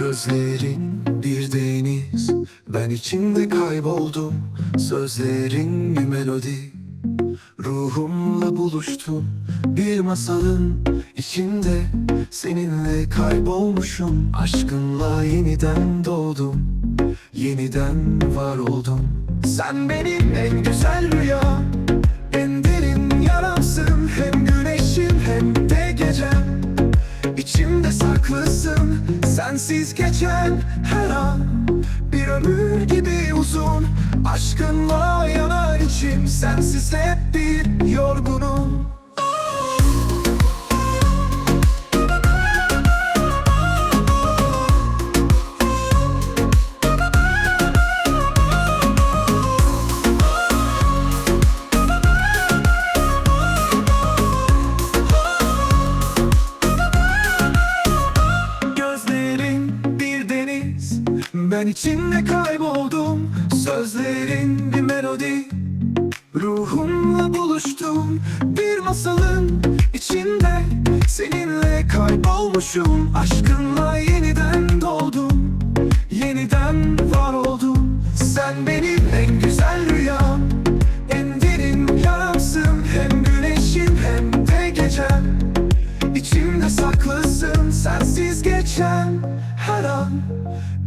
Gözlerin bir deniz. Ben içinde kayboldum. Sözlerin bir melodi. Ruhumla buluştum. Bir masalın içinde Seninle kaybolmuşum. Aşkınla yeniden doğdum. Yeniden var oldum. Sen benim en güzel rüyam Sensiz geçen her an Bir ömür gibi uzun. Aşkınla yanar içim Sensiz hep bir yorgunum Ben içinde kayboldum Sözlerin bir melodi. Ruhumla buluştum Bir masalın içinde Seninle kaybolmuşum. Aşkınla yeniden doğdum Yeniden var oldum. Sen benim en güzel rüyam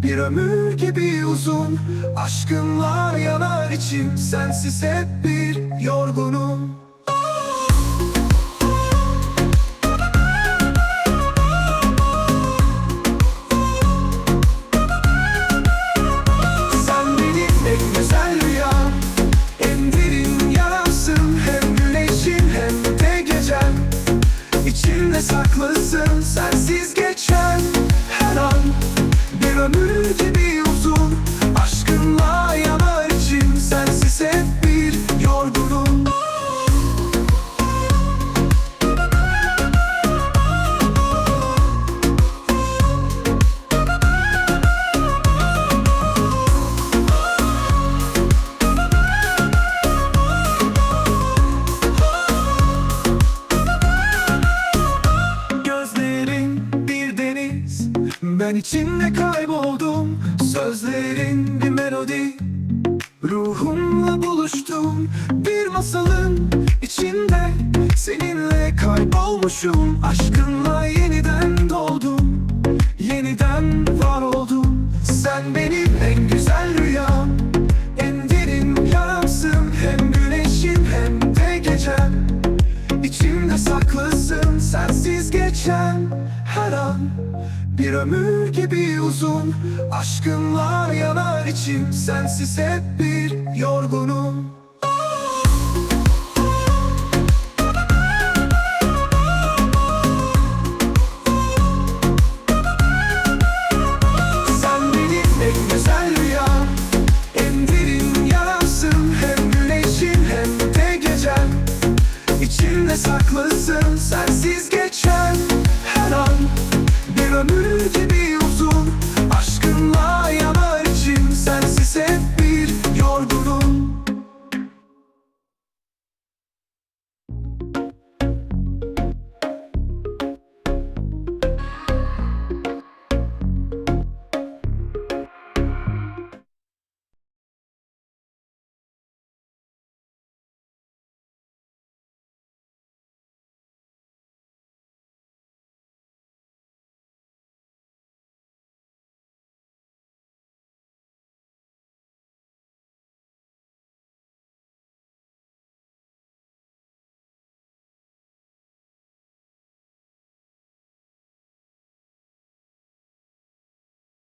Bir ömür gibi uzun Aşkınla yanar içim. Sensiz hep bir yorgunum. Sen benim en güzel rüyam. En derin yaramsın Hem güneşim hem de gecem İçimde saklısın sensiz geçen Bir ömür gibi Ben içinde kayboldum Sözlerin bir melodi. Ruhumla buluştum Bir masalın içinde Seninle kaybolmuşum. Aşkınla yeniden doğdum Yeniden var oldum. Sen benim en güzel rüyam Bir ömür gibi uzun. Aşkınla yanar içim Sensiz hep bir yorgunum